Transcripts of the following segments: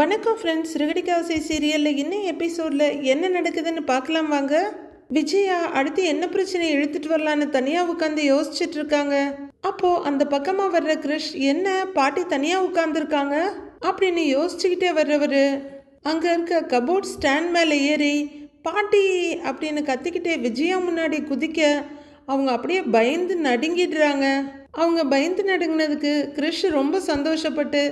வணக்கம் ஃப்ரெண்ட்ஸ் ரிகடிகாசை சீரியலில் இன்னும் எபிசோடில் என்ன நடக்குதுன்னு பார்க்கலாம் வாங்க. விஜயா அடுத்து என்ன பிரச்சனை இழுத்துட்டு வரலான்னு தனியாக உட்காந்து யோசிச்சுட்டு இருக்காங்க. அப்போ அந்த பக்கமாக வர்ற கிருஷ் என்ன பாட்டி தனியாக உட்காந்துருக்காங்க அப்படின்னு யோசிச்சுக்கிட்டே வர்றவர். அங்கே இருக்க கபோர்ட் ஸ்டாண்ட் மேலே ஏறி பாட்டி அப்படின்னு கத்திக்கிட்டே விஜயா முன்னாடி குதிக்க அவங்க அப்படியே பயந்து நடுங்கிடுறாங்க. அவங்க பயந்து நடுங்கினதுக்கு கிருஷ் ரொம்ப சந்தோஷப்பட்டு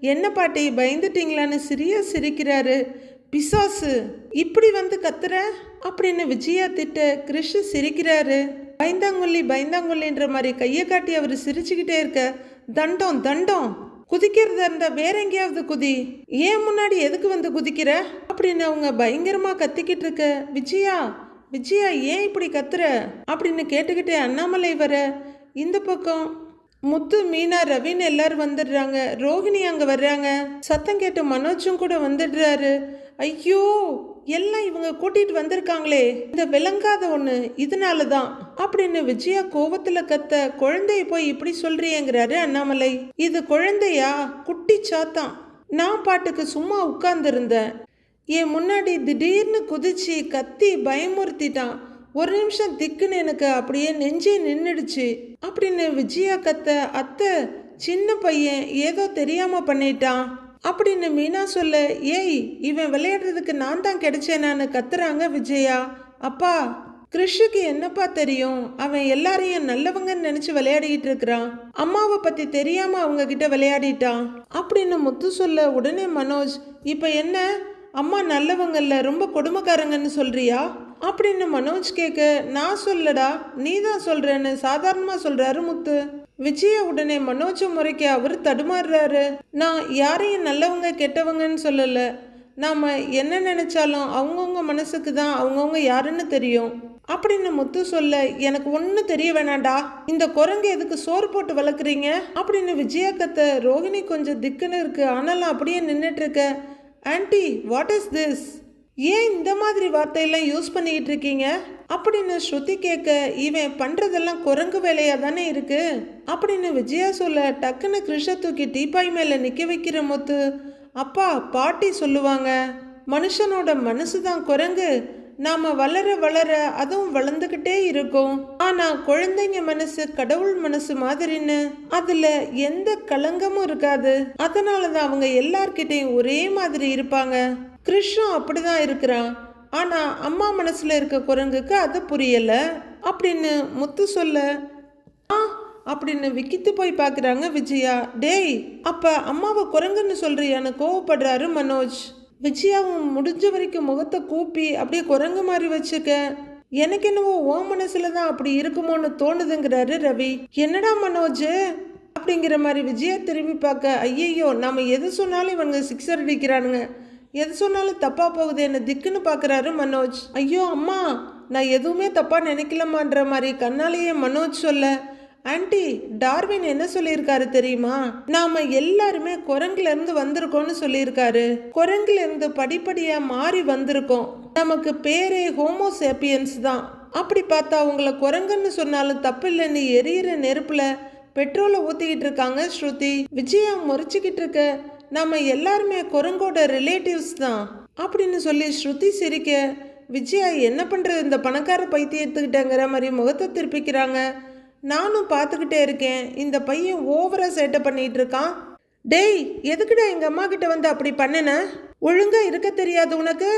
என்ன பாட்டி பயந்துட்டீங்களான்னு சிரியா சிரிக்கிறாரு. பிசாசு இப்படி வந்து கத்துற? அப்படின்னு விஜயா திட்ட கிருஷ் சிரிக்கிறாரு. பயந்தாங்குள்ளி பயந்தாங்குள்ளின்ற மாதிரி கையை காட்டி அவர் சிரிச்சுக்கிட்டே இருக்க. தண்டம் தண்டம். குதிக்கிறதா இருந்தா வேற எங்கேயாவது குதி. ஏன் முன்னாடி எதுக்கு வந்து குதிக்கிற? அப்படின்னு அவங்க பயங்கரமா கத்திக்கிட்டு இருக்க விஜயா. விஜயா ஏன் இப்படி கத்துற? அப்படின்னு கேட்டுக்கிட்டே அண்ணாமலை வர இந்த பக்கம் முத்து மீனா ரவின்னு எல்லாரும் வந்துடுறாங்க. ரோஹிணி அங்கே வர்றாங்க. சத்தம் கேட்டு மனோஜும் கூட வந்துடுறாரு. ஐயோ எல்லாம் இவங்க கூட்டிட்டு வந்திருக்காங்களே. இந்த விளங்காத ஒண்ணு இதனால தான் அப்படின்னு விஜயா கோவத்தில் கத்த குழந்தைய போய் இப்படி சொல்றியேங்கிறாரு அண்ணாமலை. இது குழந்தையா? குட்டி சாத்தான். நான் பாட்டுக்கு சும்மா உட்கார்ந்துருந்தேன். என் முன்னாடி திடீர்னு குதிச்சு கத்தி பயமுறுத்திட்டான். ஒரு நிமிஷம் திக்குன்னு எனக்கு அப்படியே நெஞ்சே நின்றுடுச்சு அப்படின்னு விஜயா கத்த அத்தை சின்ன பையன் ஏதோ தெரியாம பண்ணிட்டான். அப்படின்னு மீனா சொல்ல ஏய் இவன் விளையாடுறதுக்கு நான் தான் கிடைச்சேனான்னு கத்துறாங்க விஜயா. அப்பா கிருஷுக்கு என்னப்பா தெரியும்? அவன் எல்லாரையும் நல்லவங்கன்னு நினைச்சு விளையாடிட்டு இருக்கிறான். அம்மாவை பத்தி தெரியாம அவங்க கிட்ட விளையாடிட்டான். அப்படின்னு முத்து சொல்ல உடனே மனோஜ் இப்ப என்ன? அம்மா நல்லவங்கல்ல ரொம்ப கொடுமைக்காரங்கன்னு சொல்றியா? அப்படின்னு மனோஜ் கேட்க நான் சொல்லடா நீ தான் சொல்றேன்னு சாதாரணமாக சொல்கிறாரு முத்து. விஜய உடனே மனோஜ முறைக்க அவர் தடுமாறுறாரு. நான் யாரையும் நல்லவங்க கெட்டவங்கன்னு சொல்லலை. நாம் என்ன நினச்சாலும் அவங்கவுங்க மனசுக்கு தான் அவங்கவுங்க யாருன்னு தெரியும். அப்படின்னு முத்து சொல்ல எனக்கு ஒன்றும் தெரிய வேணாண்டா இந்த குரங்கு எதுக்கு சோறு போட்டு வளர்க்குறீங்க? அப்படின்னு விஜயா கத்த ரோஹிணி கொஞ்சம் திக்குன்னு இருக்கு. ஆனாலும் அப்படியே நின்றுட்டு இருக்க. ஆன்ட்டி வாட் இஸ் திஸ் ஏன் இந்த மாதிரி வார்த்தையெல்லாம் யூஸ் பண்ணிக்கிட்டு இருக்கீங்க அப்படின்னு ஸ்ருதி கேட்க இவன் பண்ணுறதெல்லாம் குரங்கு வேலையாக தானே இருக்கு? அப்படின்னு விஜயா சொல்ல டக்குன்னு கிருஷ தூக்கி டீப்பாய் மேலே நிற்க வைக்கிற முத்து. அப்பா பாட்டி சொல்லுவாங்க மனுஷனோட மனசு தான் குரங்கு. நாம் வளர வளர அதுவும் வளர்ந்துக்கிட்டே இருக்கும். ஆனால் குழந்தைங்க மனசு கடவுள் மனசு மாதிரின்னு அதில் எந்த கலங்கமும் இருக்காது. அதனாலதான் அவங்க எல்லார்கிட்டையும் ஒரே மாதிரி இருப்பாங்க. கிருஷ்ணும் அப்படிதான் இருக்கிறான். ஆனால் அம்மா மனசில் இருக்க குரங்குக்கு அது புரியல. அப்படின்னு முத்து சொல்ல ஆ அப்படின்னு விக்கித்து போய் பார்க்குறாங்க விஜயா. டேய் அப்போ அம்மாவை குரங்குன்னு சொல்கிறியான்னு கோவப்படுறாரு மனோஜ். விஜயாவும் முடிஞ்ச வரைக்கும் முகத்தை கூப்பி அப்படியே குரங்கு மாதிரி வச்சுக்க எனக்கு என்னவோ ஓ மனசுல தான் அப்படி இருக்குமோன்னு தோணுதுங்கிறாரு ரவி. என்னடா மனோஜ்? அப்படிங்கிற மாதிரி விஜயா திரும்பி பார்க்க ஐயையோ நாம எது சொன்னாலும் இவனுங்க சிக்ஸர் அடிக்கிறானுங்க. எது சொன்னாலும் தப்பாக போகுது என்ன திக்குன்னு பார்க்குறாரு மனோஜ். ஐயோ அம்மா நான் எதுவுமே தப்பாக நினைக்கலமான்ற மாதிரி கண்ணாலேயே மனோஜ் சொல்ல. ஆன்டி டார்வின் என்ன சொல்லியிருக்காரு தெரியுமா? நாம எல்லாருமே குரங்குல இருந்து வந்திருக்கோம்னு சொல்லியிருக்காரு. குரங்குல இருந்து படிப்படியா மாறி வந்திருக்கோம். நமக்கு பேரே ஹோமோசேப்பியன்ஸ் தான். அப்படி பார்த்தா உங்களை குரங்குன்னு சொன்னாலும் தப்பில்லைன்னு எரியிற நெருப்புல பெட்ரோலை ஊத்திக்கிட்டு இருக்காங்க ஸ்ருதி. விஜயா முறைச்சிக்கிட்டு இருக்க. நம்ம எல்லாருமே குரங்கோட ரிலேட்டிவ்ஸ் தான். அப்படின்னு சொல்லி ஸ்ருதி சிரிக்க விஜயா என்ன பண்ணுறது இந்த பணக்கார பைத்தியத்துக்கிட்டங்கிற மாதிரி முகத்தை திருப்பிக்கிறாங்க. நானும் பார்த்துக்கிட்டே இருக்கேன். இந்த பையன் ஓவராக சேட்டை பண்ணிகிட்டு இருக்கான். டேய் எதுக்குடா எங்கள் அம்மா கிட்ட வந்து அப்படி பண்ணுன? ஒழுங்காக இருக்க தெரியாது உனக்கு?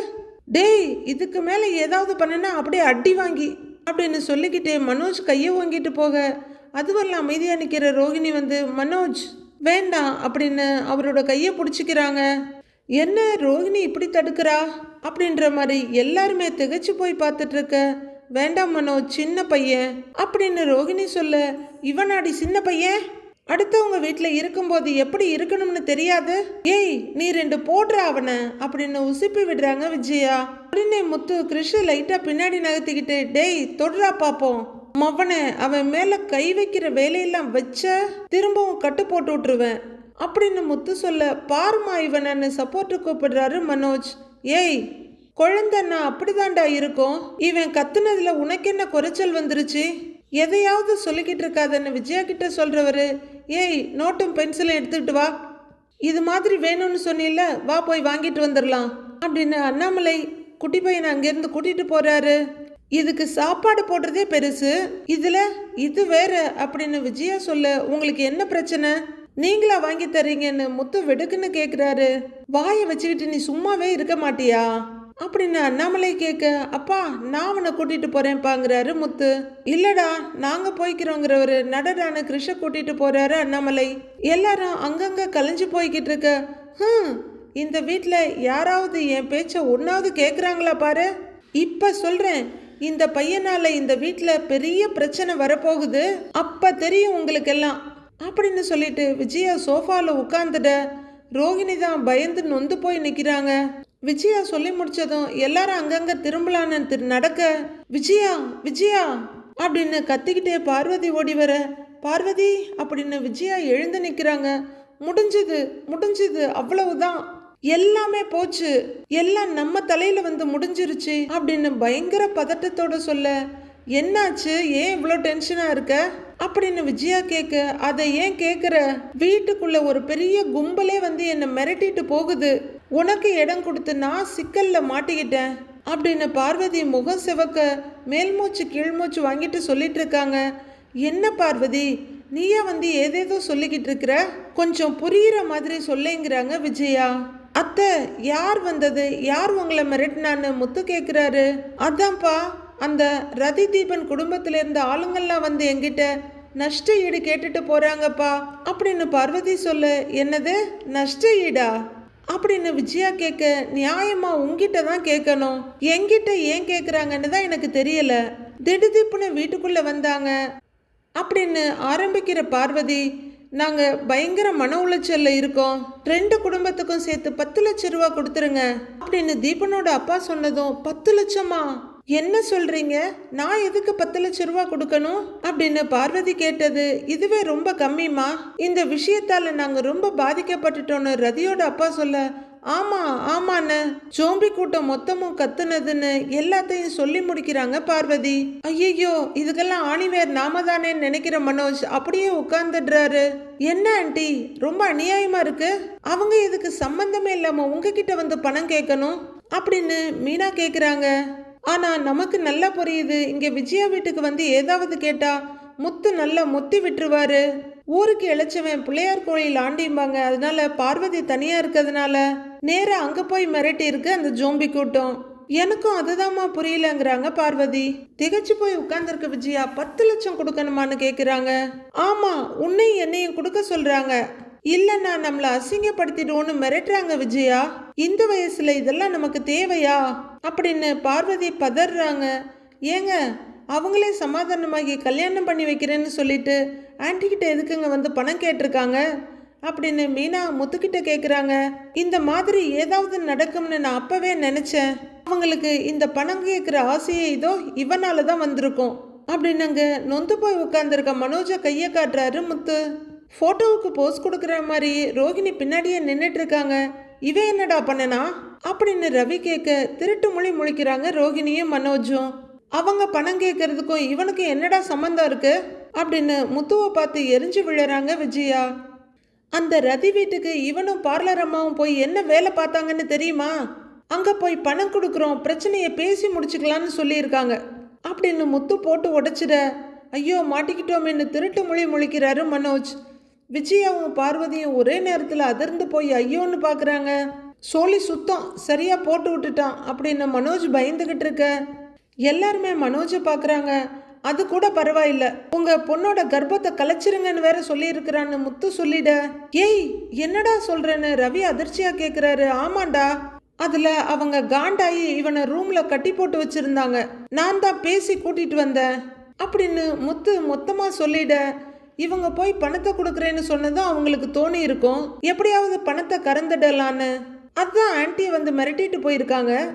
டேய் இதுக்கு மேலே ஏதாவது பண்ணுனா அப்படியே அடி வாங்கி அப்படின்னு சொல்லிக்கிட்டே மனோஜ் கையை வாங்கிட்டு போக. அதுவெல்லாம் அமைதியாக நிற்கிற ரோகிணி வந்து மனோஜ் வேண்டாம் அப்படின்னு அவரோட கையை பிடிச்சிக்கிறாங்க. என்ன ரோகிணி இப்படி தடுக்கிறா? அப்படின்ற மாதிரி எல்லாருமே திகைச்சு போய் பார்த்துட்டு இருக்க வேண்டாம் மனோ சின்ன பையன். அப்படின்னு ரோஹிணி சொல்ல இவனாடி சின்ன பையன்? அடுத்தவங்க வீட்டில் இருக்கும்போது எப்படி இருக்கணும்னு தெரியாது? ஏய் நீ ரெண்டு போடுற அவனை. அப்படின்னு உசுப்பி விடுறாங்க விஜயா. உடனே முத்து கிருஷ் லைட்டாக பின்னாடி நகர்த்திக்கிட்டு டேய் தொடுறா பார்ப்போம் மவனே அவன் மேல கை வைக்கிற வேலையெல்லாம் வச்ச திரும்பவும் கட்டு போட்டு விட்டுருவேன். அப்படின்னு முத்து சொல்ல பாருமா இவனன்னு சப்போர்ட்டு கூப்பிடுறாரு மனோஜ். ஏய் குழந்தைன்னா அப்படிதான்டா இருக்கும். இவன் கத்துனதுல உனக்கு என்ன குறைச்சல் வந்துருச்சு? எதையாவது சொல்லிக்கிட்டு இருக்காதன்னு விஜயா கிட்ட சொல்றவரு. ஏய் நோட்டும் பென்சிலும் எடுத்துக்கிட்டு வா. இது மாதிரி வேணும்னு சொன்னில வா போய் வாங்கிட்டு வந்துடலாம் அப்படின்னு அண்ணாமலை குட்டி பையனை அங்கேருந்து கூட்டிட்டு போறாரு. இதுக்கு சாப்பாடு போடுறதே பெருசு. இதுல இது வேற அப்படின்னு விஜயா சொல்ல உங்களுக்கு என்ன பிரச்சனை? நீங்களா வாங்கி தர்றீங்கன்னு முத்து வெடுக்குன்னு கேக்குறாரு. வாயை வச்சுக்கிட்டு நீ சும்மாவே இருக்க மாட்டியா? அப்படின்னு அண்ணாமலை கேட்க அப்பா நான் அவனை கூட்டிட்டு போறேன்ப்பாங்கிறாரு முத்து. இல்லடா நாங்க போய்க்கிறோங்கிறவரு நடரான கிருஷ கூட்டிட்டு போறாரு அண்ணாமலை. எல்லாரும் அங்கங்க கலைஞ்சு போய்கிட்டு இருக்க. ஹம் இந்த வீட்டில் யாராவது என் பேச்சை ஒன்றாவது கேட்குறாங்களா பாரு. இப்போ சொல்கிறேன் இந்த பையனால இந்த வீட்டில் பெரிய பிரச்சனை வரப்போகுது. அப்போ தெரியும் உங்களுக்கெல்லாம். அப்படின்னு சொல்லிட்டு விஜயா சோஃபாவில் உட்காந்துட ரோகிணி தான் பயந்து நொந்து போய் நிற்கிறாங்க விஜயா சொல்லி முடிச்சதும் எல்லாரும் அங்கங்கே திரும்பலான்னு திரு நடக்க விஜயா விஜயா அப்படின்னு கத்திக்கிட்டே பார்வதி ஓடி வர. பார்வதி அப்படின்னு விஜயா எழுந்து நிற்கிறாங்க முடிஞ்சது முடிஞ்சது அவ்வளவுதான். எல்லாமே போச்சு. எல்லாம் நம்ம தலையில வந்து முடிஞ்சிருச்சு. அப்படின்னு பயங்கர பதட்டத்தோட சொல்ல என்னாச்சு? ஏன் இவ்வளோ டென்ஷனாக இருக்க? அப்படின்னு விஜயா கேட்க அதை ஏன் கேட்குற வீட்டுக்குள்ள ஒரு பெரிய கும்பலே வந்து என்னை மிரட்டிட்டு போகுது. உனக்கு இடம் கொடுத்து நான் சிக்கலில் மாட்டிக்கிட்டேன். அப்படின்னு பார்வதி முகம் சிவக்க மேல்மூச்சு கீழ்மூச்சு வாங்கிட்டு சொல்லிட்டு இருக்காங்க. என்ன பார்வதி? நீயா வந்து ஏதேதோ சொல்லிக்கிட்டு இருக்கிற? கொஞ்சம் புரியுற மாதிரி சொல்லேங்கிறாங்க விஜயா. அத்தை யார் வந்தது? யார் உங்களை மிரட்டினான்னு முத்து கேட்குறாரு அதான்ப்பா அந்த ரதி தீபன் குடும்பத்தில் இருந்த ஆளுங்கள்லாம் வந்து என்கிட்ட நஷ்ட ஈடு கேட்டுட்டு போறாங்கப்பா. அப்படின்னு பார்வதி சொல்லு என்னது? நஷ்ட ஈடா? அப்படின்னு விஜயா கேட்க நியாயமா உங்ககிட்ட தான் கேட்கணும் என்கிட்ட ஏன் கேட்குறாங்கன்னு தான் எனக்கு தெரியல. திடுதிப்புன்னு வீட்டுக்குள்ள வந்தாங்க. அப்படின்னு ஆரம்பிக்கிற பார்வதி நாங்கள் பயங்கர மன உளைச்சல்ல இருக்கோம். ரெண்டு குடும்பத்துக்கும் சேர்த்து பத்து லட்சம் ரூபா கொடுத்துருங்க. அப்படின்னு தீபனோட அப்பா சொன்னதும் பத்து லட்சமா? என்ன சொல்றீங்க? நான் எதுக்கு பத்து லட்சம் ரூபா கொடுக்கணும்? அப்படின்னு பார்வதி கேட்டது இதுவே ரொம்ப கம்மிமா இந்த விஷயத்தால நாங்க ரொம்ப பாதிக்கப்பட்டுட்டோம்னு ரதியோட அப்பா சொல்ல ஆமாம் ஆமாண்ண. ஜோம்பி கூட்டம் மொத்தமும் கத்துனதுன்னு எல்லாத்தையும் சொல்லி முடிக்கிறாங்க பார்வதி. ஐயையோ இதுக்கெல்லாம் ஆணிவேர் நாம தானே நினைக்கிற மனோஜ் அப்படியே உட்கார்ந்துடுறாரு. என்ன ஆண்டி ரொம்ப அநியாயமா இருக்கு? அவங்க இதுக்கு சம்பந்தமே இல்லாம உங்ககிட்ட வந்து பணம் கேட்கணும் அப்படின்னு மீனா கேட்குறாங்க ஆனால் நமக்கு நல்லா புரியுது. இங்கே விஜயா வீட்டுக்கு வந்து ஏதாவது கேட்டா முத்து நல்லா முத்தி விட்டுருவாரு. ஊருக்கு இழைச்சவன் பிள்ளையார் கோயில் ஆண்டிம்பாங்க. அதனால பார்வதி தனியா இருக்கிறதுனால நேரா அங்க போய் மிரட்டி இருக்கு அந்த ஜோம்பி கூட்டம். எனக்கும் அதுதாம்மா புரியலங்கிறாங்க பார்வதி. திகச்சு போய் உட்கார்ந்துருக்க விஜயா. பத்து லட்சம் கொடுக்கணுமான்னு கேக்குறாங்க. ஆமா உன்னையும் என்னையும் கொடுக்க சொல்றாங்க. இல்லைன்னா நம்மள அசிங்கப்படுத்திடுவோன்னு மிரட்டுறாங்க விஜயா. இந்த வயசுல இதெல்லாம் நமக்கு தேவையா? அப்படின்னு பார்வதி பதறாங்க. ஏங்க அவங்களே சமாதானமாகி கல்யாணம் பண்ணி வைக்கிறேன்னு சொல்லிட்டு ஆன்ட்டிக்கிட்ட எதுக்குங்க வந்து பணம் கேட்டிருக்காங்க? அப்படின்னு மீனா முத்துக்கிட்ட கேட்குறாங்க இந்த மாதிரி ஏதாவது நடக்கும்னு நான் அப்போவே நினச்சேன். அவங்களுக்கு இந்த பணம் கேட்குற ஆசையே இதோ இவனால தான் வந்திருக்கும். அப்படின்னுங்க நொந்து போய் உட்காந்துருக்க மனோஜை கையை காட்டுறாரு முத்து. ஃபோட்டோவுக்கு போஸ் கொடுக்குற மாதிரி ரோகிணி பின்னாடியே நின்றுட்டு இருக்காங்க இவன் என்னடா பண்ணனா? அப்படின்னு ரவி கேட்க திருட்டு மொழி முழிக்கிறாங்க ரோகிணியும் மனோஜும். அவங்க பணம் கேட்கறதுக்கும் இவனுக்கும் என்னடா சம்மந்தம் இருக்கு? அப்படின்னு முத்துவை பார்த்து எரிஞ்சு விழுறாங்க விஜயா. அந்த ரதி வீட்டுக்கு இவனும் பார்லர் அம்மாவும் போய் என்ன வேலை பார்த்தாங்கன்னு தெரியுமா? அங்க போய் பணம் கொடுக்குறோம் பிரச்சனையை பேசி முடிச்சுக்கலான்னு சொல்லியிருக்காங்க. அப்படின்னு முத்து போட்டு உடைச்சிட ஐயோ மாட்டிக்கிட்டோமேன்னு திருட்டு மொழி முழிக்கிறாரு மனோஜ். விஜயாவும் பார்வதியும் ஒரே நேரத்தில் அதிர்ந்து போய் ஐயோன்னு பார்க்குறாங்க சோழி சுத்தம் சரியாக போட்டு விட்டுட்டான் அப்படின்னு மனோஜ் பயந்துக்கிட்டு இருக்க. எல்லாருமே மனோஜை பார்க்குறாங்க அது கூட பரவாயில்ல. உங்க பொண்ணோட கர்ப்பத்தை கலைச்சிருங்கன்னு வேற சொல்லியிருக்கிறான்னு முத்து சொல்லிட. ஏய் என்னடா சொல்றேன்னு ரவி அதிர்ச்சியா கேக்குறாரு. ஆமாண்டா. அதுல அவங்க காண்டாயி இவனை ரூம்ல கட்டி போட்டு வச்சிருந்தாங்க. நான் தான் பேசி கூட்டிட்டு வந்தேன். அப்படின்னு முத்து மொத்தமா சொல்லிட. இவங்க போய் பணத்தை கொடுக்குறேன்னு சொன்னதும் அவங்களுக்கு தோணி இருக்கும். எப்படியாவது பணத்தை கறந்துடலான்னு. அதுதான் ஆன்ட்டி வந்து மிரட்டிட்டு போயிருக்காங்க.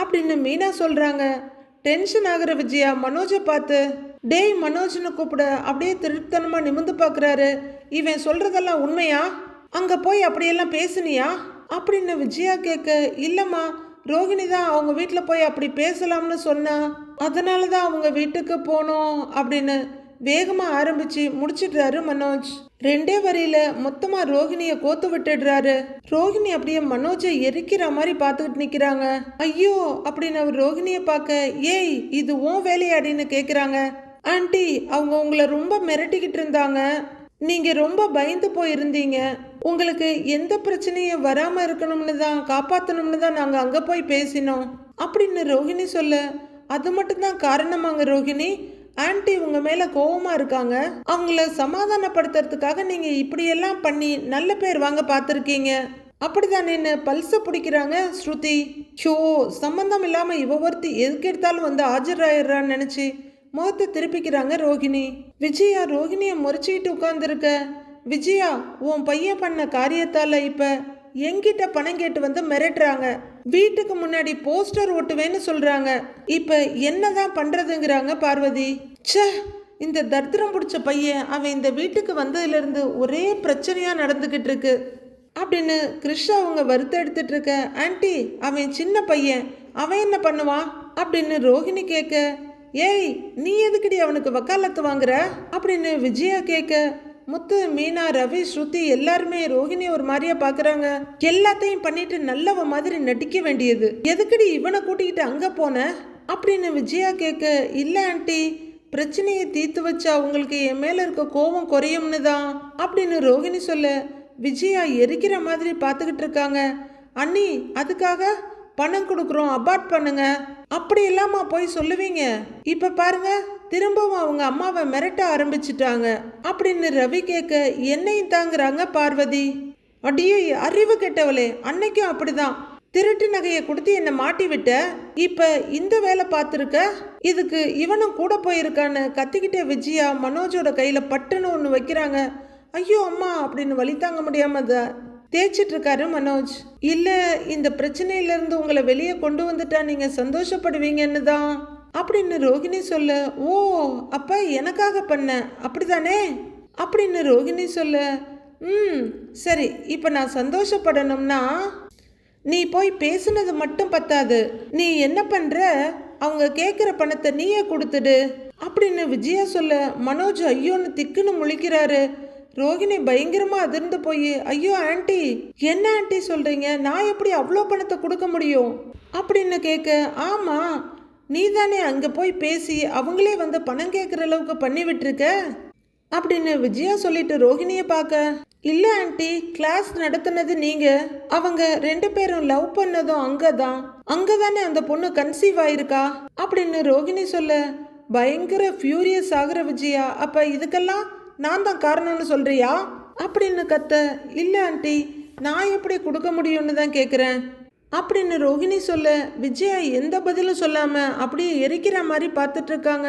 அப்படின்னு மீனா சொல்றாங்க. டென்ஷன் ஆகுற விஜயா மனோஜை பார்த்து டேய் மனோஜ்னு கூப்பிட. அப்படியே திருத்தனமா நிமிந்து பார்க்குறாரு இவன் சொல்றதெல்லாம் உண்மையா? அங்க போய் அப்படியெல்லாம் பேசுனியா? அப்படின்னு விஜயா கேட்க இல்லம்மா ரோகிணி தான் அவங்க வீட்டில் போய் அப்படி பேசலாம்னு சொன்னா. அதனால தான் அவங்க வீட்டுக்கு போனோம். அப்படின்னு வேகமாக ஆரம்பிச்சு முடிச்சிடுறாரு மனோஜ். ரெண்டே வரியில மொத்தமா ரோஹிணியை கோத்து விட்டுடுறாரு. ரோகிணி அப்படியே மனோஜை எரிக்கிற மாதிரி பார்த்துக்கிட்டு நிற்கிறாங்க ஐயோ அப்படின்னு அவர் ரோஹிணியை பார்க்க ஏய் இது உன் வேலையாடின்னு கேட்குறாங்க ஆண்டி அவங்க உங்களை ரொம்ப மிரட்டிக்கிட்டு இருந்தாங்க. நீங்க ரொம்ப பயந்து போயிருந்தீங்க. உங்களுக்கு எந்த பிரச்சனையும் வராம இருக்கணும்னு தான் காப்பாற்றணும்னு தான் நாங்கள் அங்கே போய் பேசினோம். அப்படின்னு ரோஹிணி சொல்ல அது மட்டும்தான் காரணமாங்க ரோஹிணி ஆன்ட்டி உங்க மேல கோவமா இருக்காங்க. அவங்கள சமாதானப்படுத்துறதுக்காக நீங்க இப்படியெல்லாம் பண்ணி நல்ல பேர் வாங்க பார்த்துருக்கீங்க. அப்படிதான் என்ன பல்ச பிடிக்கிறாங்க ஸ்ருதி. ஷோ சம்பந்தம் இல்லாம இவ ஒருத்தி எதுக்கு எடுத்தாலும் வந்து ஆஜராயிடுறான்னு நினைச்சு முகத்தை திருப்பிக்கிறாங்க ரோகிணி. விஜயா ரோகிணியை முறைச்சிக்கிட்டு உட்காந்துருக்க விஜயா உன் பையன் பண்ண காரியத்தால இப்ப என்கிட்ட பணம் கேட்டு வந்து மிரட்டுறாங்க. வீட்டுக்கு முன்னாடி போஸ்டர் ஒட்டுவேன்னு சொல்றாங்க. இப்ப என்னதான் பண்றதுங்கிறாங்க பார்வதி. ச்சே இந்த தரித்திரம் பிடிச்ச பையன் அவன் இந்த வீட்டுக்கு வந்ததுலேருந்து ஒரே பிரச்சனையாக நடந்துக்கிட்டு இருக்கு அப்படின்னு கிருஷ்ணா அவங்க வருத்த எடுத்துட்டு இருக்க ஆன்டி அவன் சின்ன பையன் அவன் என்ன பண்ணுவான் அப்படின்னு ரோஹிணி கேட்க ஏய் நீ எதுக்குடி அவனுக்கு வக்காலத்து வாங்குற? அப்படின்னு விஜயா கேட்க முத்து மீனா ரவி ஸ்ருதி எல்லாருமே ரோஹிணி ஒரு மாதிரியா பாக்குறாங்க. எல்லாத்தையும் பண்ணிட்டு நல்லவ மாதிரி நடிக்க வேண்டியது. எதுக்குடி இவனை கூட்டிக்கிட்டு அங்க போன? அப்படின்னு விஜயா கேட்க இல்ல ஆன்ட்டி பிரச்சனையை தீர்த்து வச்சா உங்களுக்கு என் மேலே இருக்க கோபம் குறையும்னு தான் அப்படின்னு ரோஹிணி சொல்ல விஜயா எரிக்கிற மாதிரி பார்த்துக்கிட்டு இருக்காங்க. அண்ணி அதுக்காக பணம் கொடுக்குறோம் அபார்ட் பண்ணுங்க. அப்படி இல்லாம போய் சொல்லுவீங்க. இப்ப பாருங்க திரும்பவும் அவங்க அம்மாவை மிரட்ட ஆரம்பிச்சிட்டாங்க அப்படின்னு ரவி கேட்க என்னையும் தாங்குறாங்க பார்வதி. அடியே அறிவு கெட்டவளே அன்னைக்கும் அப்படிதான். திருட்டு நகையை கொடுத்து என்னை மாட்டி விட்ட இப்ப இந்த வேலை பார்த்துருக்க? இதுக்கு இவனும் கூட போயிருக்கான்னு கத்திக்கிட்டே விஜயா மனோஜோட கையில பட்டுன்னு ஒன்று வைக்கிறாங்க. ஐயோ அம்மா அப்படின்னு வழி தாங்க முடியாம அதை தேய்ச்சிட்டு இருக்காரு மனோஜ். இல்ல இந்த பிரச்சனையில இருந்து உங்களை வெளியே கொண்டு வந்துட்டா நீங்க சந்தோஷப்படுவீங்கன்னு தான். அப்படின்னு ரோகிணி சொல்ல ஓ அப்பா எனக்காக பண்ண? அப்படிதானே அப்படின்னு ரோகிணி சொல்ல ம் சரி இப்போ நான் சந்தோஷப்படணும்னா நீ போய் பேசுனது மட்டும் பத்தாது. நீ என்ன பண்ற? அவங்க கேட்குற பணத்தை நீயே கொடுத்துடு. அப்படின்னு விஜயா சொல்ல மனோஜ் ஐயோன்னு திக்குன்னு முழிக்கிறாரு. ரோகிணி பயங்கரமா அதிர்ந்து போய் ஐயோ ஆண்டி என்ன ஆண்டி சொல்றீங்க? நான் எப்படி அவ்வளோ பணத்தை கொடுக்க முடியும்? அப்படின்னு கேட்க ஆமா நீ தானே அங்கே போய் பேசி அவங்களே வந்து பணம் கேட்குற அளவுக்கு பண்ணி விட்டுருக்க அப்படின்னு விஜயா சொல்லிட்டு ரோஹிணியை பார்க்க இல்லை ஆண்டி கிளாஸ் நடத்துனது நீங்கள் அவங்க ரெண்டு பேரும் லவ் பண்ணதும் அங்கே தான் அங்கே தானே அந்த பொண்ணு கன்சீவ் ஆயிருக்கா? அப்படின்னு ரோகிணி சொல்ல பயங்கர ஃபியூரியஸ் ஆகுற விஜயா. அப்போ இதுக்கெல்லாம் நான் தான் காரணம்னு சொல்கிறியா அப்படின்னு கத்த இல்லை ஆண்டி நான் எப்படி கொடுக்க முடியும்னு தான் கேட்குறேன் அப்படின்னு ரோகிணி சொல்ல விஜயா எந்த பதிலும் சொல்லாமல் அப்படியே எரிக்கிற மாதிரி பார்த்துட்ருக்காங்க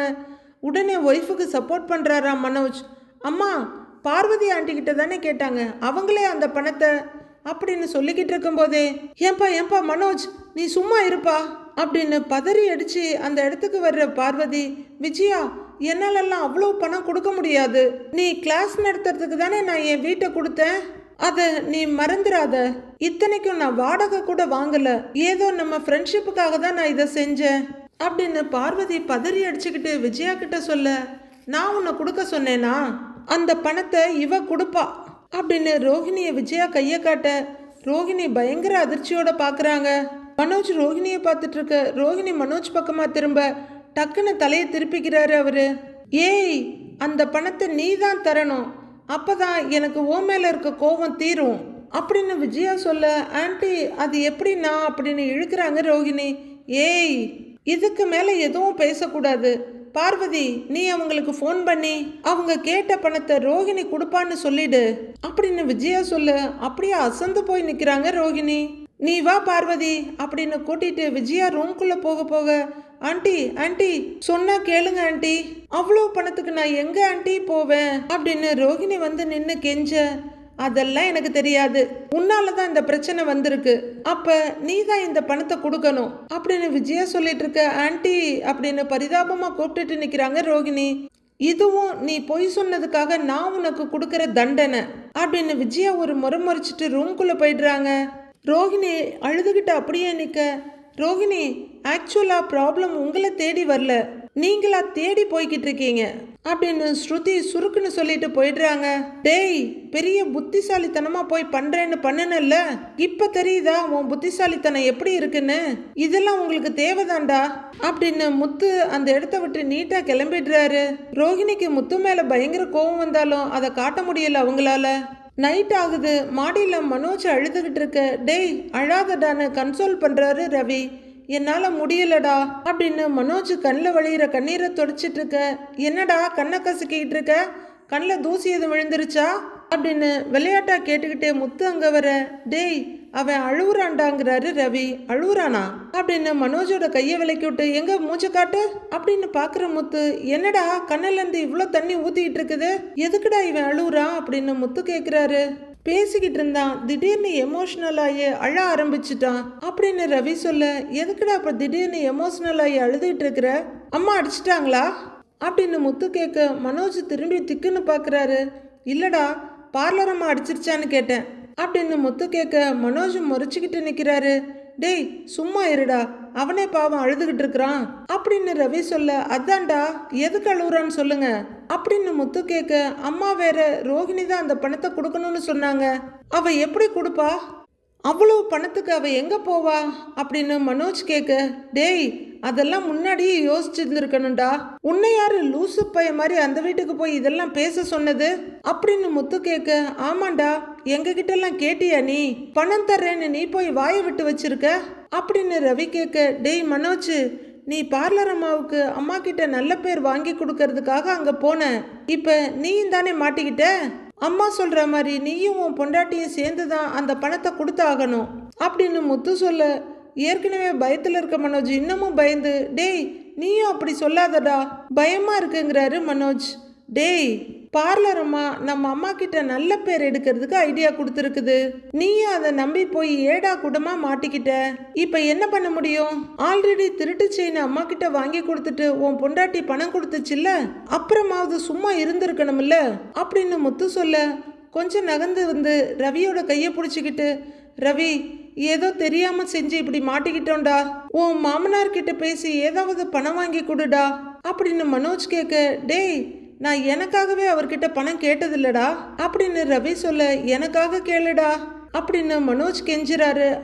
உடனே ஒய்ஃபுக்கு சப்போர்ட் பண்ணுறாரா மனோஜ்? அம்மா பார்வதி ஆண்டிகிட்ட தானே கேட்டாங்க. அவங்களே அந்த பணத்தை அப்படின்னு சொல்லிக்கிட்டு இருக்கும்போதே ஏன்பா ஏன்பா மனோஜ் நீ சும்மா இருப்பா? அப்படின்னு பதறி அடித்து அந்த இடத்துக்கு வர்ற பார்வதி விஜயா என்னாலெல்லாம் அவ்வளோ பணம் கொடுக்க முடியாது. நீ கிளாஸ் நடத்துறதுக்கு தானே நான் என் வீட்டை கொடுத்தேன். அதை நீ மறந்துடாத இத்தனைக்கும் நான் வாடகை கூட வாங்கலை. ஏதோ நம்ம ஃப்ரெண்ட்ஷிப்புக்காக தான் நான் இதை செஞ்சேன். அப்படின்னு பார்வதி பதறி அடிச்சுக்கிட்டு விஜயா கிட்ட சொல்ல நான் உன்னை கொடுக்க சொன்னேனா? அந்த பணத்தை இவ கொடுப்பா. அப்படின்னு ரோஹிணியை விஜயா கையை காட்ட ரோஹிணி பயங்கர அதிர்ச்சியோட பார்க்குறாங்க மனோஜ் ரோஹிணியை பார்த்துட்டு இருக்க ரோஹிணி மனோஜ் பக்கமாக திரும்ப டக்குன்னு தலையை திருப்பிக்கிறாரு அவரு. ஏய் அந்த பணத்தை நீ தான் தரணும். அப்போதான் எனக்கு ஓ மேலே இருக்க கோபம் தீரும். அப்படின்னு விஜயா சொல்ல ஆன்ட்டி அது எப்படின்னா அப்படின்னு இழுக்கிறாங்க ரோஹிணி. ஏய் இதுக்கு மேலே எதுவும் பேசக்கூடாது. பார்வதி நீ அவங்களுக்கு ஃபோன் பண்ணி அவங்க கேட்ட பணத்தை ரோஹிணி கொடுப்பான்னு சொல்லிடு. அப்படின்னு விஜயா சொல்லு அப்படியே அசந்து போய் நிற்கிறாங்க ரோஹிணி. நீ வா பார்வதி அப்படின்னு கூட்டிட்டு விஜயா ரூம்குள்ள போக போக ஆண்டி ஆண்டி சொன்னா கேளுங்க ஆண்டி. அவ்வளோ பணத்துக்கு நான் எங்க ஆண்டி போவேன்? அப்படின்னு ரோஹிணி வந்து நின்று கெஞ்ச அதெல்லாம் எனக்கு தெரியாது. உன்னால தான் இந்த பிரச்சனை வந்திருக்கு. அப்ப நீ தான் இந்த பணத்தை கொடுக்கணும். அப்படின்னு விஜயா சொல்லிட்டு இருக்க ஆன்டி அப்படின்னு பரிதாபமா கூப்பிட்டுட்டு நிக்கிறாங்க ரோகிணி. இதுவும் நீ பொய் சொன்னதுக்காக நான் உனக்கு கொடுக்கற தண்டனை அப்படின்னு விஜயா ஒரு முறை முறைச்சிட்டு ரூம்குள்ள போயிடுறாங்க. ரோகிணி அழுதுகிட்டு அப்படியே நிக்க. ரோகிணி ஆக்சுவலா ப்ராப்ளம் உங்களை தேடி வரல. நீங்களா தேடி போய்கிட்டு இருக்கீங்க. அப்படின்னு ஸ்ருதி சுருக்குன்னு சொல்லிட்டு போயிடுறாங்க. டேய் பெரிய புத்திசாலித்தனமா போய் பண்றேன்னு பண்ணுனல்ல? இப்ப தெரியுதா உன் புத்திசாலித்தனம் எப்படி இருக்குன்னு? இதெல்லாம் உங்களுக்கு தேவைதான்டா. அப்படின்னு முத்து அந்த இடத்த விட்டு நீட்டா கிளம்பிடுறாரு. ரோகிணிக்கு முத்து மேல பயங்கர கோவம் வந்தாலும் அதை காட்ட முடியல அவங்களால. நைட் ஆகுது. மாடியில் மனோஜ் அழுதுகிட்டு இருக்க. டேய் அழாதடான்னு கன்சோல் பண்ணுறாரு ரவி. என்னால் முடியலடா அப்படின்னு மனோஜ் கண்ணில் வழியிற கண்ணீரை தொடச்சிட்டு இருக்க. என்னடா கண்ணை கசக்கிட்டு இருக்க? கண்ணில் தூசி எதுவும் விழுந்துருச்சா? அப்படின்னு விளையாட்டா கேட்டுக்கிட்டே முத்து அங்கே வர. டேய் அவன் அழுவுறான்டாங்கிறாரு ரவி. அழுவுறானா? அப்படின்னு மனோஜோட கையை விலக்கி விட்டு எங்க மூச்சை காட்டு? அப்படின்னு பாக்குற முத்து என்னடா கண்ணுல இருந்து இவ்வளோ தண்ணி ஊத்திக்கிட்டு இருக்குது? எதுக்குடா இவன் அழுவுறான்? அப்படின்னு முத்து கேக்குறாரு. பேசிக்கிட்டு இருந்தான். திடீர்னு எமோஷனல் ஆகி அழ ஆரம்பிச்சிட்டான். அப்படின்னு ரவி சொல்ல எதுக்குடா அப்ப திடீர்னு எமோஷனல் ஆகி அழுதுகிட்டு இருக்கிற? அம்மா அடிச்சிட்டாங்களா? அப்படின்னு முத்து கேட்க மனோஜ் திரும்பி திக்குன்னு பார்க்குறாரு. இல்லடா பார்லர் அம்மா அடிச்சிருச்சான்னு கேட்டேன். அப்படின்னு முத்து கேட்க மனோஜ் முறைச்சிக்கிட்டு நிற்கிறாரு டேய் சும்மா இருடா. அவனே பாவம் அழுதுகிட்டு இருக்கிறான். அப்படின்னு ரவி சொல்ல அதான்டா. எதுக்கு அழுகுறான்னு சொல்லுங்க. அப்படின்னு முத்து கேட்க அம்மா வேற ரோகிணி தான் அந்த பணத்தை கொடுக்கணும்னு சொன்னாங்க. அவ எப்படி கொடுப்பா? அவ்வளவு பணத்துக்கு அவள் எங்கே போவா? அப்படின்னு மனோஜ் கேட்க டேய் அதெல்லாம் முன்னாடியே யோசிச்சிருந்துருக்கணும்டா. உன்னை யாரு லூசு பைய மாதிரி அந்த வீட்டுக்கு போய் இதெல்லாம் பேச சொன்னது? அப்படின்னு முத்து கேட்க ஆமாண்டா எங்ககிட்ட எல்லாம் கேட்டியா நீ? பணம் தர்றேன்னு நீ போய் வாயை விட்டு வச்சிருக்க? அப்படின்னு ரவி கேட்க டேய் மனோஜ் நீ பார்லர் அம்மாவுக்கு அம்மா கிட்ட நல்ல பேர் வாங்கி கொடுக்கறதுக்காக அங்கே போன. இப்போ நீயும் தானே மாட்டிக்கிட்ட? அம்மா சொல்கிற மாதிரி நீயும் உன் பொண்டாட்டியும் சேர்ந்து தான் அந்த பணத்தை கொடுத்தாகணும். அப்படின்னு முத்து சொல்ல ஏற்கனவே பயத்தில் இருக்க மனோஜ் இன்னமும் பயந்து டேய் நீயும் அப்படி சொல்லாதடா பயமாக இருக்குங்கிறாரு மனோஜ். டேய் பார்லர் அம்மா நம்ம அம்மா கிட்ட நல்ல பேர் எடுக்கிறதுக்கு ஐடியா கொடுத்துருக்குது. நீயும் அதை நம்பி போய் ஏடா கூடமா மாட்டிக்கிட்ட? இப்ப என்ன பண்ண முடியும்? ஆல்ரெடி திருட்டு செயின் அம்மா கிட்ட வாங்கி கொடுத்துட்டு உன் பொண்டாட்டி பணம் கொடுத்துச்சுல்ல? அப்புறமாவது சும்மா இருந்திருக்கணும்ல? அப்படின்னு முத்து சொல்ல கொஞ்சம் நகர்ந்து வந்து ரவியோட கையை பிடிச்சிக்கிட்டு ரவி ஏதோ தெரியாம செஞ்சு இப்படி மாட்டிக்கிட்டோம்டா. உன் மாமனார் கிட்ட பேசி ஏதாவது பணம் வாங்கி கொடுடா. அப்படின்னு மனோஜ் கேட்க டேய் நான் எனக்காகவே அவர்கிட்ட பணம் கேட்டதில்லடா. அப்படின்னு ரவி சொல்ல எனக்காக கேளுடா. அப்படின்னு மனோஜ் கெஞ்சுறாரு.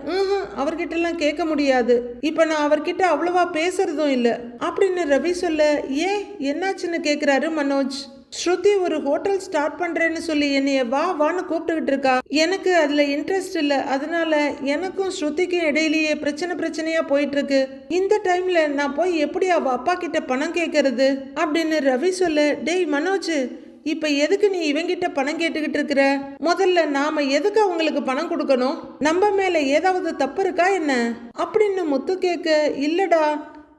அவர்கிட்டலாம் கேட்க முடியாது. இப்போ நான் அவர்கிட்ட அவ்வளவா பேசுறதும் இல்லை. அப்படின்னு ரவி சொல்ல ஏன்? என்னாச்சுன்னு கேட்குறாரு மனோஜ். ஸ்ருதி ஒரு ஹோட்டல் ஸ்டார்ட் பண்றேன்னு சொல்லி என்னைய வா வான்னு கூப்பிட்டுக்கிட்டு இருக்கா. எனக்கு அதுல இன்ட்ரெஸ்ட் இல்ல. அதனால எனக்கும் ஸ்ருதிக்கும் இடையிலேயே பிரச்சனை பிரச்சனையா போயிட்டு இருக்கு இந்த டைம்ல நான் போய் எப்படி அவ அப்பா கிட்ட பணம் கேட்கறது அப்படின்னு ரவி சொல்ல டேய் மனோஜ் இப்ப எதுக்கு நீ இவங்கிட்ட பணம் கேட்டுக்கிட்டு இருக்கிற? முதல்ல நாம எதுக்கு அவங்களுக்கு பணம் கொடுக்கணும்? நம்ம மேல ஏதாவது தப்பு இருக்கா என்ன? அப்படின்னு முத்து கேட்க இல்லடா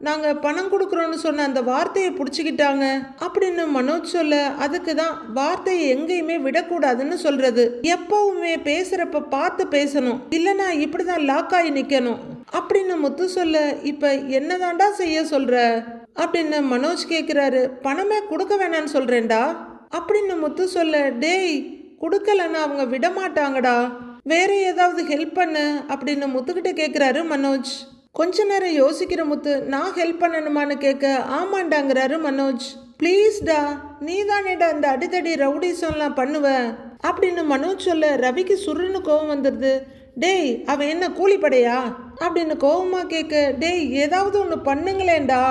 நாங்கள் பணம் கொடுக்குறோன்னு சொன்ன அந்த வார்த்தையை பிடிச்சிக்கிட்டாங்க. அப்படின்னு மனோஜ் சொல்ல அதுக்கு தான் வார்த்தையை எங்கேயுமே விடக்கூடாதுன்னு சொல்கிறது எப்பவுமே பேசுகிறப்ப பார்த்து பேசணும். இல்லைனா இப்படி தான் லாக் ஆகி நிற்கணும் அப்படின்னு முத்து சொல்ல இப்போ என்னதான்டா செய்ய சொல்கிற அப்படின்னு மனோஜ் கேட்குறாரு பணமே கொடுக்க வேணான்னு சொல்கிறேன்டா அப்படின்னு முத்து சொல்ல டேய் கொடுக்கலன்னா அவங்க விட மாட்டாங்கடா வேற ஏதாவது ஹெல்ப் பண்ணு. அப்படின்னு முத்துக்கிட்ட கேட்குறாரு மனோஜ். கொஞ்ச நேரம் யோசிக்கிற முத்து நான் ஹெல்ப் பண்ணணுமான்னு கேட்க ஆமாண்டாங்கிறாரு மனோஜ். ப்ளீஸ்டா நீ தானேடா இந்த அடித்தடி ரவுடிசம்லாம் பண்ணுவ? அப்படின்னு மனோஜ் சொல்ல ரவிக்கு சுருன்னு கோவம் வந்துடுது டேய் அவன் என்ன கூலிப்படையா? அப்படின்னு கோவமாக கேட்க டேய் ஏதாவது ஒன்று பண்ணுங்களேன்டா.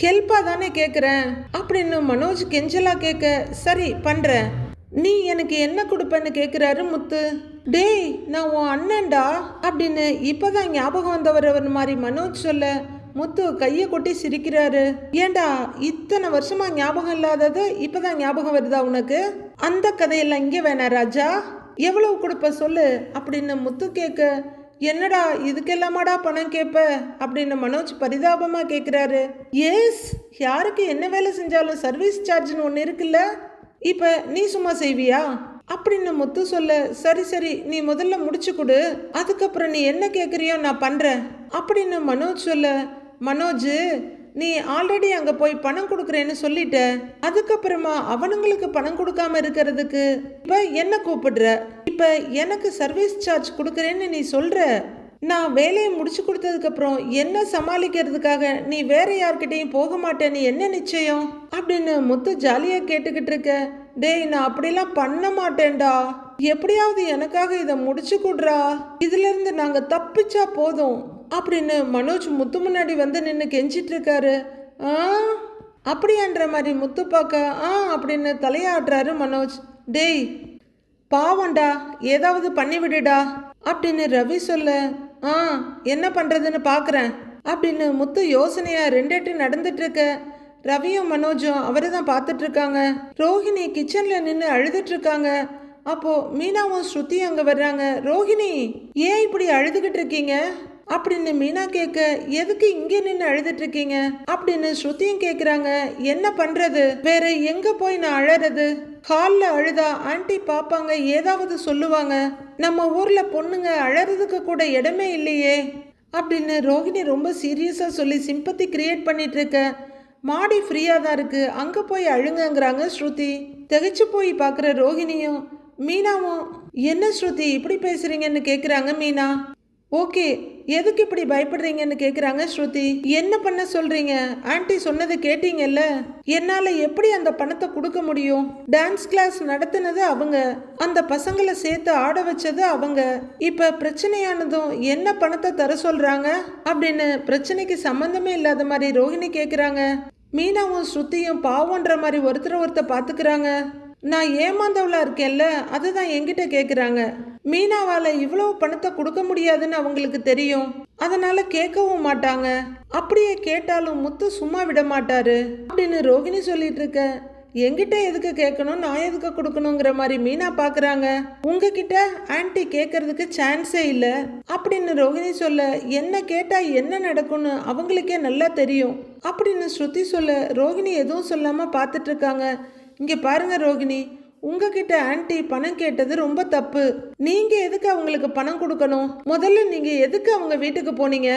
ஹெல்ப்பாக தானே கேட்குறேன் அப்படின்னு மனோஜ் கெஞ்சலா கேட்க சரி பண்ணுறேன் நீ எனக்கு என்ன கொடுப்பேன்னு கேட்குறாரு முத்து. டேய் நான் உன் அண்ணன்டா அப்படின்னு இப்போதான் ஞாபகம் வந்தவர் அவர் மாதிரி மனோஜ் சொல்ல முத்து கையை கொட்டி சிரிக்கிறாரு. ஏண்டா இத்தனை வருஷமா ஞாபகம் இல்லாதது இப்பதான் ஞாபகம் வருதா உனக்கு? அந்த கதையெல்லாம் இங்கே வேணா ராஜா. எவ்வளவு கொடுப்ப சொல்லு அப்படின்னு முத்து கேட்க என்னடா இதுக்கெல்லாமாடா பணம் கேட்ப அப்படின்னு மனோஜ் பரிதாபமா கேட்குறாரு. எஸ் யாருக்கு என்ன வேலை செஞ்சாலும் சர்வீஸ் சார்ஜ்னு ஒன்று இருக்குல்ல? இப்போ நீ சும்மா செய்வியா? அப்படின்னு முத்து சொல்ல சரி சரி நீ முதல்ல முடிச்சு கொடு. அதுக்கப்புறம் நீ என்ன கேட்குறியோ நான் பண்ணுறேன் அப்படின்னு மனோஜ் சொல்ல மனோஜ் நீ ஆல்ரெடி அங்கே போய் பணம் கொடுக்குறேன்னு சொல்லிட்ட. அதுக்கப்புறமா அவனுங்களுக்கு பணம் கொடுக்காம இருக்கிறதுக்கு இப்போ என்ன கூப்பிடுற? இப்போ எனக்கு சர்வீஸ் சார்ஜ் கொடுக்குறேன்னு நீ சொல்கிற நான் வேலையை முடிச்சு கொடுத்ததுக்கப்புறம் என்ன சமாளிக்கிறதுக்காக நீ வேற யார்கிட்டையும் போக மாட்டேன்னு என்ன நிச்சயம்? அப்படின்னு முத்து ஜாலியாக கேட்டுக்கிட்டு இருக்க டேய் நான் அப்படிலாம் பண்ண மாட்டேன்டா. எப்படியாவது எனக்காக இதை முடிச்சு கொடுறா. இதுல இருந்து நாங்க தப்பிச்சா போதும். அப்படின்னு மனோஜ் முத்து முன்னாடி வந்து நின்று கெஞ்சிட்டு இருக்காரு ஆ? அப்படியான்ற மாதிரி முத்து பார்க்க ஆ அப்படின்னு தலையாடுறாரு மனோஜ். டேய் பாவம்டா ஏதாவது பண்ணி விடுடா. அப்படின்னு ரவி சொல்ல ஆ என்ன பண்றதுன்னு பார்க்குறேன் அப்படின்னு முத்து யோசனையா ரெண்டேட்டு நடந்துட்டு இருக்க ரவியும் மனோஜும் அவரை தான் பார்த்துட்டு இருக்காங்க ரோஹிணி கிச்சன்ல நின்று அழுதுட்டு இருக்காங்க அப்போ மீனாவும் ஸ்ருதி அங்க வர்றாங்க. ரோஹிணி ஏன் இப்படி அழுதுகிட்டு இருக்கீங்க அப்படின்னு மீனா கேட்க எதுக்கு இங்கே நின்று அழுதுட்டு இருக்கீங்க அப்படின்னு ஸ்ருதியும் கேக்குறாங்க என்ன பண்றது? வேற எங்க போய் நான் அழறது? ஹாலில் அழுதா ஆண்டி பாப்பாங்க ஏதாவது சொல்லுவாங்க. நம்ம ஊர்ல பொண்ணுங்க அழறதுக்கு கூட இடமே இல்லையே. அப்படின்னு ரோஹிணி ரொம்ப சீரியஸாக சொல்லி சிம்பத்தி கிரியேட் பண்ணிட்டு இருக்க மாடி ஃப்ரீயாக தான் இருக்குது அங்கே போய் அழுங்கங்கிறாங்க ஸ்ருதி. திகைச்சு போய் பார்க்குற ரோஹிணியும் மீனாவும். என்ன ஸ்ருதி இப்படி பேசுறீங்கன்னு கேட்குறாங்க மீனா. ஓகே எதுக்கு இப்படி பயப்படுறீங்கன்னு கேட்குறாங்க ஸ்ருதி. என்ன பண்ண சொல்கிறீங்க ஆன்ட்டி சொன்னது கேட்டீங்கல்ல? என்னால் எப்படி அந்த பணத்தை கொடுக்க முடியும்? டான்ஸ் கிளாஸ் நடத்தினது அவங்க. அந்த பசங்களை சேர்த்து ஆட வச்சது அவங்க. இப்போ பிரச்சனையானதும் என்ன பணத்தை தர சொல்கிறாங்க அப்படின்னு பிரச்சனைக்கு சம்மந்தமே இல்லாத மாதிரி ரோஹிணி கேட்குறாங்க மீனாவும் ஸ்ருதியும் பாவன்ற மாதிரி ஒருத்தர் ஒருத்தர் பார்த்துக்கிறாங்க. நான் ஏமாந்தவளாக இருக்கேன்ல அதுதான் என்கிட்ட கேட்குறாங்க மீனாவால் இவ்வளவு பணத்தை கொடுக்க முடியாதுன்னு அவங்களுக்கு தெரியும். அதனால கேட்கவும் மாட்டாங்க. அப்படியே கேட்டாலும் முத்து சும்மா விட மாட்டாரு. அப்படின்னு ரோகிணி சொல்லிட்டு இருக்க. எங்கிட்ட எதுக்கு கேட்கணும்? நான் எதுக்கு கொடுக்கணுங்கிற மாதிரி மீனா பார்க்குறாங்க உங்ககிட்ட ஆன்ட்டி கேட்கறதுக்கு சான்ஸே இல்லை. அப்படின்னு ரோகிணி சொல்ல என்ன கேட்டால் என்ன நடக்கும்னு அவங்களுக்கே நல்லா தெரியும். அப்படின்னு ஸ்ருதி சொல்ல ரோகிணி எதுவும் சொல்லாமல் பார்த்துட்டு இருக்காங்க இங்கே பாருங்க ரோகிணி உங்ககிட்ட ஆன்டி பணம் கேட்டது ரொம்ப தப்பு. நீங்க எதுக்கு அவங்களுக்கு பணம் கொடுக்கணும்? முதல்ல நீங்க எதுக்கு அவங்க வீட்டுக்கு போனீங்க?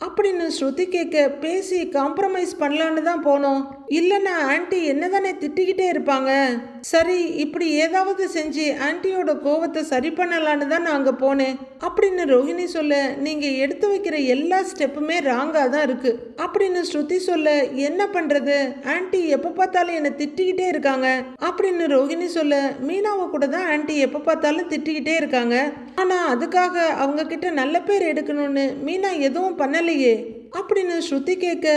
அப்படின்னு ஸ்ருதி கேட்க பேசி காம்ப்ரமைஸ் பண்ணலான்னு தான் போனோம். இல்லைன்னா ஆன்ட்டி என்னதானே திட்டிக்கிட்டே இருப்பாங்க. சரி இப்படி ஏதாவது செஞ்சு ஆன்ட்டியோட கோவத்தை சரி பண்ணலான்னு தான் நான் அங்கே போனேன். அப்படின்னு ரோஹிணி சொல்ல நீங்கள் எடுத்து வைக்கிற எல்லா ஸ்டெப்புமே ராங்காக தான் இருக்குது அப்படின்னு ஸ்ருதி சொல்ல என்ன பண்ணுறது ஆன்ட்டி எப்போ பார்த்தாலும் என்னை திட்டிக்கிட்டே இருக்காங்க. அப்படின்னு ரோஹிணி சொல்ல மீனாவை கூட தான் ஆன்ட்டி எப்போ பார்த்தாலும் திட்டிக்கிட்டே இருக்காங்க. ஆனால் அதுக்காக அவங்க கிட்ட நல்ல பேர் எடுக்கணும்னு மீனா எதுவும் பண்ணலையே அப்படின்னு ஸ்ருதி கேட்க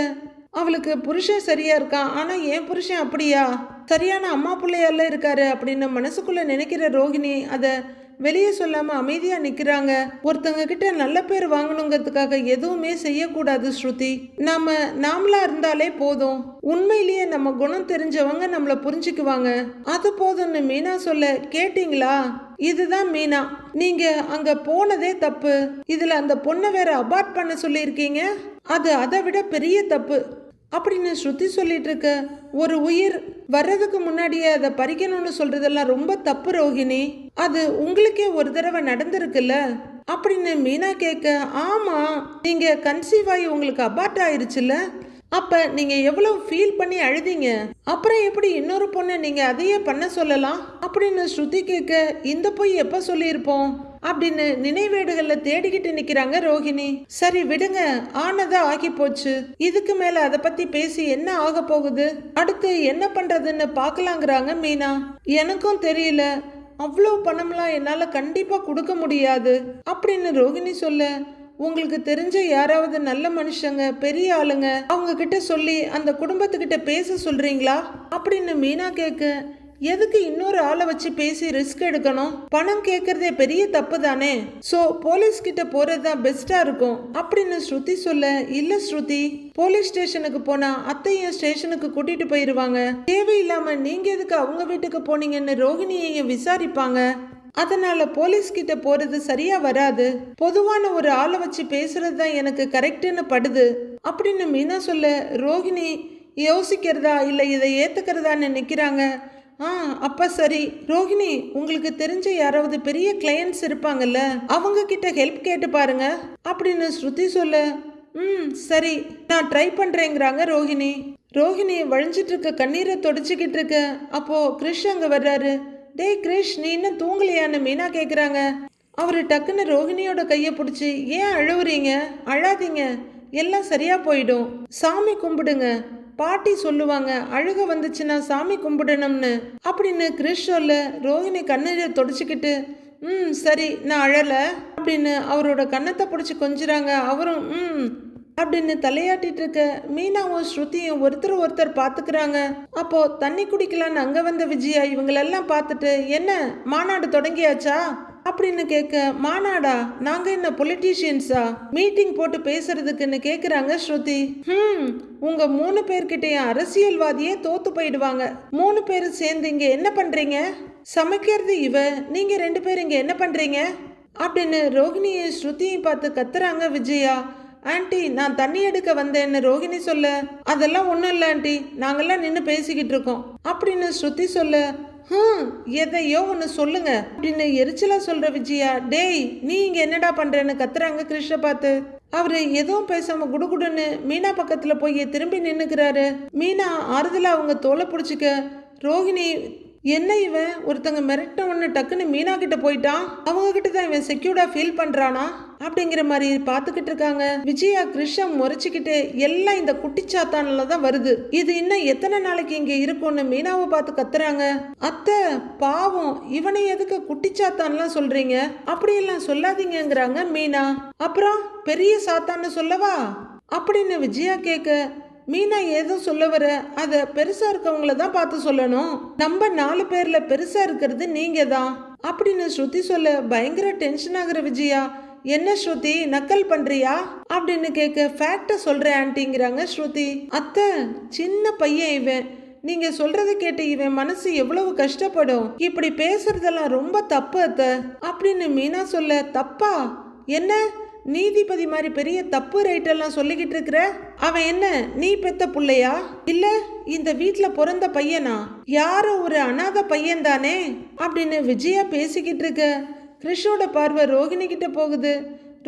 அவளுக்கு புருஷன் சரியா இருக்கான் ஆனா என் புருஷன் அப்படியா? சரியான அம்மா பிள்ளையால இருக்காரு அப்படின்னு மனசுக்குள்ள நினைக்கிற ரோகிணி அதை வெளியே சொல்லாம அமைதியா நிக்கிறாங்க. ஒருத்தங்க கிட்ட நல்ல பேர் வாங்கணுங்கிறதுக்காக எதுவுமே செய்யக்கூடாது ஸ்ருதி. நாம நாமளா இருந்தாலே போதும். உண்மையிலேயே நம்ம குணம் தெரிஞ்சவங்க நம்மள புரிஞ்சுக்குவாங்க. அது போதும்னு மீனா சொல்ல கேட்டிங்களா? இதுதான் மீனா. நீங்க அங்க போனதே தப்பு. இதுல அந்த பொண்ணை வேற அபார்ட் பண்ண சொல்லியிருக்கீங்க. அது அதை விட பெரிய தப்பு. அப்படின்னு ஸ்ருதி சொல்லிட்டு இருக்க ஒரு உயிர் வர்றதுக்கு முன்னாடியே அதை பறிக்கணும்னு சொல்றதெல்லாம் ரொம்ப தப்பு ரோஹிணி அது உங்களுக்கே ஒரு தடவை நடந்திருக்குல்ல? அப்படின்னு மீனா கேட்க ஆமா நீங்க கன்சீவ் ஆகி உங்களுக்கு அபார்ட் ஆயிருச்சுல்ல? அப்ப நீங்க எவ்வளவு ஃபீல் பண்ணி அழுதீங்க? அப்புறம் எப்படி இன்னொரு பொண்ணை நீங்க அதையே பண்ண சொல்லலாம்? அப்படின்னு ஸ்ருதி கேட்க இந்த போய் எப்ப சொல்லியிருப்போம்? அப்படின்னு நினைவேடுகள்ல தேடிக்கிட்டு நிக்கிறாங்க ரோஹிணி. சரி விடுங்க. ஆனதா ஆகி போச்சு. இதுக்கு மேல அதை பத்தி பேசி என்ன ஆக போகுது? அடுத்து என்ன பண்றதுன்னு பாக்கலாங்கிறாங்க மீனா. எனக்கும் தெரியல. அவ்வளோ பணம்லாம் என்னால் கண்டிப்பாக கொடுக்க முடியாது. அப்படின்னு ரோகிணி சொல்ல உங்களுக்கு தெரிஞ்ச யாராவது நல்ல மனுஷங்க பெரிய ஆளுங்க அவங்க கிட்ட சொல்லி அந்த குடும்பத்துக்கிட்ட பேச சொல்றீங்களா? அப்படின்னு மீனா கேட்க எதுக்கு இன்னொரு ஆளை வச்சு பேசி ரிஸ்க் எடுக்கணும்? பணம் கேட்கறதே பெரிய தப்பு தானே சோ போலீஸ் கிட்ட போறது தான் பெஸ்டா இருக்கும். அப்படின்னு ஸ்ருதி சொல்ல இல்ல ஸ்ருதி போலீஸ் ஸ்டேஷனுக்கு போனா அத்தையும் ஸ்டேஷனுக்கு கூட்டிட்டு போயிருவாங்க. தேவையில்லாம நீங்க எதுக்கு அவங்க வீட்டுக்கு போனீங்கன்னு ரோகிணியையும் விசாரிப்பாங்க. அதனால போலீஸ் கிட்ட போறது சரியா வராது. பொதுவான ஒரு ஆளை வச்சு பேசுறது தான் எனக்கு கரெக்டுன்னு படுது. அப்படின்னு மீனா சொல்ல ரோகிணி யோசிக்கிறதா இல்லை இதை ஏத்துக்கிறதான்னு நிற்கிறாங்க ஆ அப்பா சரி. ரோஹிணி உங்களுக்கு தெரிஞ்ச யாராவது பெரிய கிளையண்ட்ஸ் இருப்பாங்கல்ல அவங்க கிட்ட ஹெல்ப் கேட்டு பாருங்க. அப்படின்னு ஸ்ருதி சொல்ல ம் சரி நான் ட்ரை பண்ணுறேங்கிறாங்க ரோஹிணி. ரோஹிணி வழிஞ்சிட்டு இருக்க கண்ணீரை தொடச்சிக்கிட்டு இருக்க அப்போ கிரிஷ் அங்கே வர்றாரு. டேய் கிரிஷ் நீ இன்னும் தூங்கலையான்னு மீனா கேட்குறாங்க அவர் டக்குன்னு ரோஹிணியோட கையை பிடிச்சி ஏன் அழுவுறீங்க? அழாதீங்க. எல்லாம் சரியா போயிடும். சாமி கும்பிடுங்க. பாட்டி சொல்லுவாங்க அழுக வந்துச்சுன்னா சாமி கும்பிடணும்னு. அப்படின்னு கிரிஷ் சொல்ல ரோஹிணி கண்ணீரை தொடச்சிக்கிட்டு ம் சரி நான் அழலை. அப்படின்னு அவரோட கன்னத்தை பிடிச்சி கொஞ்சிறாங்க. அவரும் ம் அப்படின்னு தலையாட்டிட்டு இருக்க மீனாவும் ஸ்ருதியும் ஒருத்தர் ஒருத்தர் பார்த்துக்கிறாங்க அப்போ தண்ணி குடிக்கலான்னு அங்கே வந்த விஜயா இவங்களெல்லாம் பார்த்துட்டு என்ன மாநாடு தொடங்கியாச்சா? அப்படின்னு கேட்க மாநாடா நாங்க என்ன பொலிட்டீஷியன்ஸா மீட்டிங் போட்டு பேசுறதுக்குன்னு கேக்குறாங்க ஸ்ருதி. ஹம் உங்க மூணு பேர்கிட்டயும் அரசியல்வாதியே தோத்து போயிடுவாங்க. மூணு பேரும் சேர்ந்து இங்க என்ன பண்றீங்க? சமைக்கிறது இவ. நீங்க ரெண்டு பேரும் இங்க என்ன பண்றீங்க? அப்படின்னு ரோகிணியை ஸ்ருதியும் பார்த்து கத்துறாங்க விஜயா. ஆண்டி நான் தண்ணி எடுக்க வந்தேன்னு ரோஹிணி சொல்ல அதெல்லாம் ஒன்றும் இல்லை ஆண்டி. நாங்கெல்லாம் நின்று பேசிக்கிட்டு இருக்கோம். அப்படின்னு ஸ்ருதி சொல்ல ஹம் எதையோ ஒன்று சொல்லுங்க. அப்படின்னு எரிச்சலா சொல்ற விஜயா டேய் நீ இங்க என்னடா பண்றேன்னு கத்துறாங்க கிருஷ்ண பார்த்து. அவரு எதுவும் பேசாம குடுகுடுன்னு மீனா பக்கத்துல போய் திரும்பி நின்னுக்கிறாரு. மீனா ஆறுதலா அவங்க தோலை பிடிச்சிக்க ரோகிணி என்ன இவன் ஒருத்தங்க மிரட்ட ஒன்று டக்குன்னு மீனா கிட்ட போயிட்டான்? அவங்க கிட்ட தான் இவன் செக்யூர்டா ஃபீல் பண்றானா? அப்படிங்கிற மாதிரி பார்த்துக்கிட்டு இருக்காங்க. விஜயா கிருஷ்ணம் முறைச்சுக்கிட்டு எல்லாம் இந்த குட்டிச்சாத்தான்ல தான் வருது. இது இன்னும் எத்தனை நாளைக்கு இங்க இருக்கும்னு மீனாவை பார்த்து கத்துறாங்க. அத்தை பாவம் இவனை எதுக்கு குட்டிச்சாத்தான்லாம் சொல்றீங்க? அப்படியெல்லாம் சொல்லாதீங்கங்கிறாங்க மீனா. அப்புறம் பெரிய சாத்தான்னு சொல்லவா? அப்படின்னு விஜயா கேட்க மீனா ஏதோ சொல்ல வர அதை பெருசா இருக்கவங்கள தான் பார்த்து சொல்லணும். நம்ம நாலு பேர்ல பெருசா இருக்கிறது நீங்க தான் அப்படின்னு ஸ்ருதி சொல்ல பயங்கர டென்ஷன் ஆகுற விஜயா என்ன ஸ்ருதி நக்கல் பண்றியா? அப்படின்னு கேட்க ஃபேக்ட சொல்றேன் ஆன்ட்டிங்கிறாங்க ஸ்ருதி. அத்தை சின்ன பையன் இவன். நீங்க சொல்றத கேட்டு இவன் மனசு எவ்வளவு கஷ்டப்படும். இப்படி பேசுறதெல்லாம் ரொம்ப தப்பு அத்தை. அப்படின்னு மீனா சொல்ல தப்பா? என்ன? நீதிபதி மாதிரி பெரிய தப்பு ரைட்டெல்லாம் சொல்லிக்கிட்டு இருக்கிற? அவன் என்ன நீ பெத்த பிள்ளையா? இல்ல இந்த வீட்டில் பிறந்த பையனா? யாரோ ஒரு அனாதை பையன் தானே அப்படின்னு விஜயா பேசிக்கிட்டு இருக்க கிறிஷோட பார்வை ரோகிணி கிட்ட போகுது.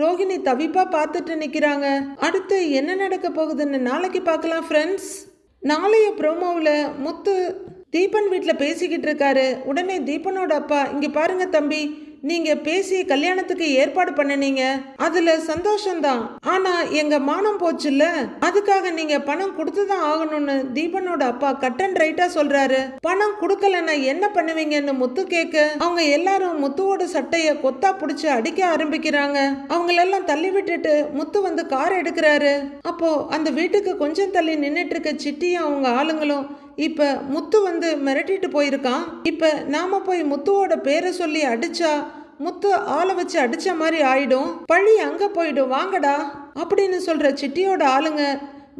ரோகிணி தவிப்பா பார்த்துட்டு நிற்கிறாங்க அடுத்து என்ன நடக்க போகுதுன்னு நாளைக்கு பார்க்கலாம் ஃப்ரெண்ட்ஸ் நாளைய ப்ரோமோவில் முத்து தீபன் வீட்டில் பேசிக்கிட்டு இருக்காரு. உடனே தீபனோட அப்பா இங்கே பாருங்க தம்பி நீங்க பேசி கல்யாணத்துக்கு ஏற்பாடு பண்ணினீங்க. அதுல சந்தோஷம்தான். ஆனா எங்க மானம் போச்சுல்ல? அதுக்காக நீங்க பணம் கொடுத்துதான் ஆகணும்னு தீபனோட அப்பா கட் அண்ட் ரைட்டா சொல்றாரு. பணம் கொடுக்கலன்னா என்ன பண்ணுவீங்கன்னு முத்து கேட்க அவங்க எல்லாரும் முத்துவோட சட்டைய கொத்தா புடிச்சு அடிக்க ஆரம்பிக்கிறாங்க. அவங்களெல்லாம் தள்ளி விட்டுட்டு முத்து வந்து கார் எடுக்கிறாரு. அப்போ அந்த வீட்டுக்கு கொஞ்சம் தள்ளி நின்னுட்டு இருக்க சிட்டியும் அவங்க ஆளுங்களும் இப்போ முத்து வந்து மிரட்டிட்டு போயிருக்கான். இப்போ நாம போய் முத்துவோட பேரை சொல்லி அடிச்சா முத்து ஆளை வச்சு அடிச்ச மாதிரி ஆயிடும். பழி அங்க போயிடும். வாங்கடா அப்படின்னு சொல்ற சிட்டியோட ஆளுங்க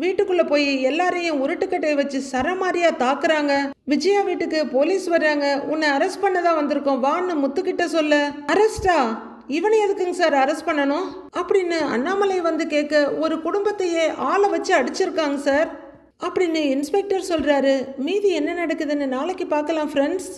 வீட்டுக்குள்ள போய் எல்லாரையும் உருட்டுக்கட்டை வச்சு சரமாரியா தாக்குறாங்க. விஜயா வீட்டுக்கு போலீஸ் வர்றாங்க. உன்னை அரெஸ்ட் பண்ண தான் வந்திருக்கோம். வான்னு முத்துக்கிட்ட சொல்ல அரெஸ்டா? இவனை எதுக்குங்க சார் அரெஸ்ட் பண்ணணும்? அப்படின்னு அண்ணாமலை வந்து கேட்க ஒரு குடும்பத்தையே ஆளை வச்சு அடிச்சிருக்காங்க சார். அப்படின்னு இன்ஸ்பெக்டர் சொல்கிறாரு மீதி என்ன நடக்குதுன்னு நாளைக்கு பார்க்கலாம் ஃப்ரெண்ட்ஸ்